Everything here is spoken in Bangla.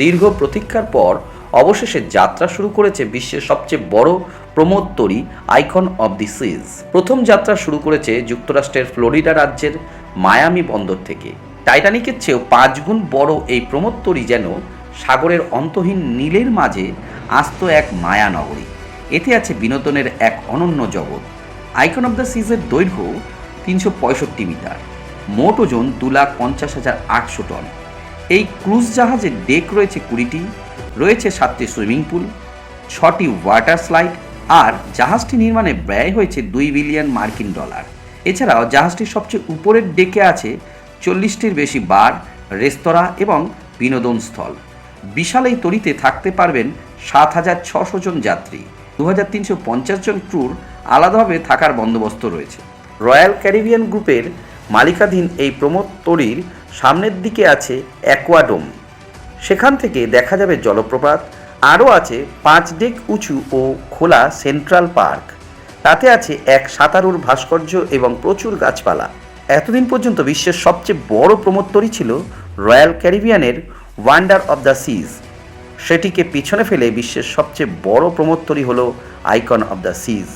দীর্ঘ প্রতীক্ষার পর অবশেষে যাত্রা শুরু করেছে বিশ্বের সবচেয়ে বড় প্রমোদতরী আইকন অব দি সিজ। প্রথম যাত্রা শুরু করেছে যুক্তরাষ্ট্রের ফ্লোরিডা রাজ্যের মায়ামি বন্দর থেকে। টাইটানিকের চেয়েও পাঁচ গুণ বড় এই প্রমোদতরী যেন সাগরের অন্তহীন নীলের মাঝে আস্ত এক মায়া নগরী এতে আছে বিনোদনের এক অনন্য জগৎ। আইকন অব দ্য সিজের দৈর্ঘ্য তিনশো পঁয়ষট্টি মিটার। মোট ওজন দু লাখ পঞ্চাশ হাজার আটশো টন। এই ক্রুজ জাহাজের ডেক রয়েছে কুড়িটি, রয়েছে সাতটি সুইমিং পুল, ছটি ওয়াটার স্লাইড আর জাহাজটি নির্মাণে ব্যয় হয়েছে দুই বিলিয়ন মার্কিন ডলার। এছাড়াও জাহাজটির সবচেয়ে উপরের ডেকে আছে চল্লিশটির বেশি বার, রেস্তোরাঁ এবং বিনোদন স্থল। বিশাল এই তরিতে থাকতে পারবেন সাত হাজার ছশো জন যাত্রী। দু হাজার তিনশো পঞ্চাশ জন ক্রুর আলাদাভাবে থাকার বন্দোবস্ত রয়েছে। রয়্যাল ক্যারিবিয়ান গ্রুপের মালিকাধীন এই প্রমোদ তরীর সামনের দিকে আছে অ্যাকোয়াডোম। সেখান থেকে দেখা যাবে জলপ্রপাত, আরও আছে পাঁচ ডেক উঁচু ও খোলা সেন্ট্রাল পার্ক। তাতে আছে এক সাঁতারুর ভাস্কর্য এবং প্রচুর গাছপালা। এতদিন পর্যন্ত বিশ্বের সবচেয়ে বড় প্রমোত্তরী ছিল রয়্যাল ক্যারিবিয়ানের ওয়ান্ডার অব দ্য সিজ। সেটিকে পিছনে ফেলে বিশ্বের সবচেয়ে বড় প্রমোত্তরী হল আইকন অব দ্য সিজ।